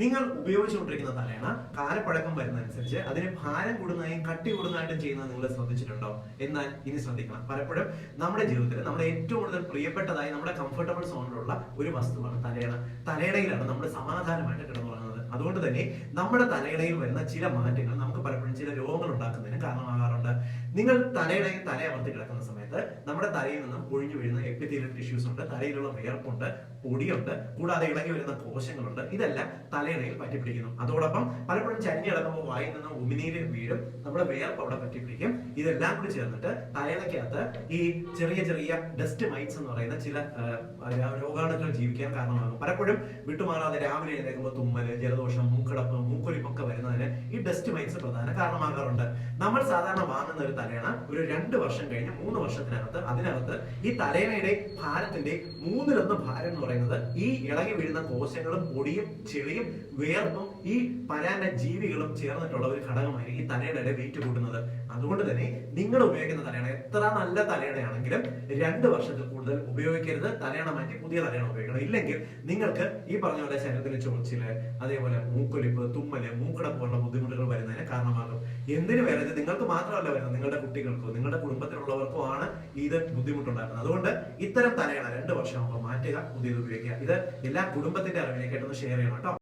നിങ്ങൾ ഉപയോഗിച്ചുകൊണ്ടിരിക്കുന്ന തലയണ കാലപ്പഴക്കം വരുന്നതനുസരിച്ച് അതിന് ഭാരം കൂടുന്നതായും കട്ടി കൂടുന്നതായിട്ടും ചെയ്യുന്നത് നിങ്ങൾ ശ്രദ്ധിച്ചിട്ടുണ്ടോ എന്നാൽ ഇനി ശ്രദ്ധിക്കണം. പലപ്പോഴും നമ്മുടെ ജീവിതത്തിൽ നമ്മുടെ ഏറ്റവും കൂടുതൽ പ്രിയപ്പെട്ടതായി നമ്മുടെ കംഫർട്ടബിൾ സോണിലുള്ള ഒരു വസ്തുവാണ് തലയണ. തലയിടയിലാണ് നമ്മൾ സമാധാനമായിട്ട് കിടന്നുറങ്ങുന്നത്. അതുകൊണ്ട് തന്നെ നമ്മുടെ തലയിടയിൽ വരുന്ന ചില മാറ്റങ്ങൾ നമുക്ക് പലപ്പോഴും ചില രോഗങ്ങൾ ഉണ്ടാക്കുന്നതിന് നിങ്ങൾ തലയുടെ തല അമർത്തി കിടക്കുന്ന സമയത്ത് നമ്മുടെ തലയിൽ നിന്നും ഒഴിഞ്ഞു വീഴുന്ന എപ്പിത്തീലിയൽ ടിഷ്യൂസ് ഉണ്ട് തലയിലുള്ള വിയർപ്പുണ്ട് പൊടിയുണ്ട് കൂടാതെ ഇളകി വരുന്ന കോശങ്ങളുണ്ട്. ഇതെല്ലാം തലയിണയിൽ പറ്റിപ്പിടിക്കുന്നു. അതോടൊപ്പം പലപ്പോഴും ചരിഞ്ഞിടക്കുമ്പോൾ വായിൽ നിന്ന് ഉമിനീര് വീഴും. നമ്മുടെ വിയർപ്പ് അവിടെ പറ്റിപ്പിടിക്കും. ഇതെല്ലാം കൂടി ചേർന്നിട്ട് തലയിണയ്ക്കകത്ത് ഈ ചെറിയ ചെറിയ ഡസ്റ്റ് മൈറ്റ്സ് എന്ന് പറയുന്ന ചില രോഗാണുക്കൾ ജീവിക്കാൻ കാരണമാകും. പലപ്പോഴും വിട്ടുമാറാതെ രാവിലെ എഴുന്നേൽക്കുമ്പോൾ തുമ്മൽ ജലദോഷം മൂക്കടപ്പ് മൂക്കൊലിപ്പൊക്കെ വരുന്നതിന് മൈൻസ് പ്രധാന കാരണമാകാറുണ്ട്. നമ്മൾ സാധാരണ വാങ്ങുന്ന ഒരു തലയണ ഒരു രണ്ട് വർഷം കഴിഞ്ഞ് മൂന്ന് വർഷത്തിനകത്ത് അതിനകത്ത് ഈ തലയണയുടെ ഭാരത്തിന്റെ മൂന്നിലൊന്ന് ഭാരം എന്ന് പറയുന്നത് ഈ ഇളകി വീഴുന്ന കോശങ്ങളും പൊടിയും ചെളിയും വേർപ്പും ഈ പരാന്റെ ജീവികളും ചേർന്നിട്ടുള്ള ഒരു ഘടകമായി ഈ തലയുടെ വെയിറ്റ് കൂട്ടുന്നത്. അതുകൊണ്ട് തന്നെ നിങ്ങൾ ഉപയോഗിക്കുന്ന തലയണ എത്ര നല്ല തലയണയാണെങ്കിലും രണ്ട് വർഷത്തിൽ കൂടുതൽ ഉപയോഗിക്കരുത്. തലയണ മാറ്റി പുതിയ തലയണ ഉപയോഗിക്കണം. ഇല്ലെങ്കിൽ നിങ്ങൾക്ക് ഈ പറഞ്ഞ പോലെ ശരീരത്തിൽ ചൊറിച്ചിൽ അതേപോലെ മൂക്കൊലിപ്പ് തുമ്മൽ മൂക്കട പോലുള്ള ബുദ്ധിമുട്ടുകൾ വരുന്നതിന് കാരണമാകും. എന്തിനു വരുന്നത്? നിങ്ങൾക്ക് മാത്രമല്ല വരുന്നത്. നിങ്ങളുടെ കുട്ടികൾക്കോ നിങ്ങളുടെ കുടുംബത്തിലുള്ളവർക്കോ ആണ് ഇത് ബുദ്ധിമുട്ടുണ്ടാക്കുന്നത്. അതുകൊണ്ട് ഇത്തരം തലയണ രണ്ട് വർഷമാകുമ്പോൾ മാറ്റുക പുതിയത് ഉപയോഗിക്കുക. ഇത് എല്ലാ കുടുംബത്തിന്റെ അറിവിലേക്കായിട്ടൊന്ന് ഷെയർ ചെയ്യണം കേട്ടോ.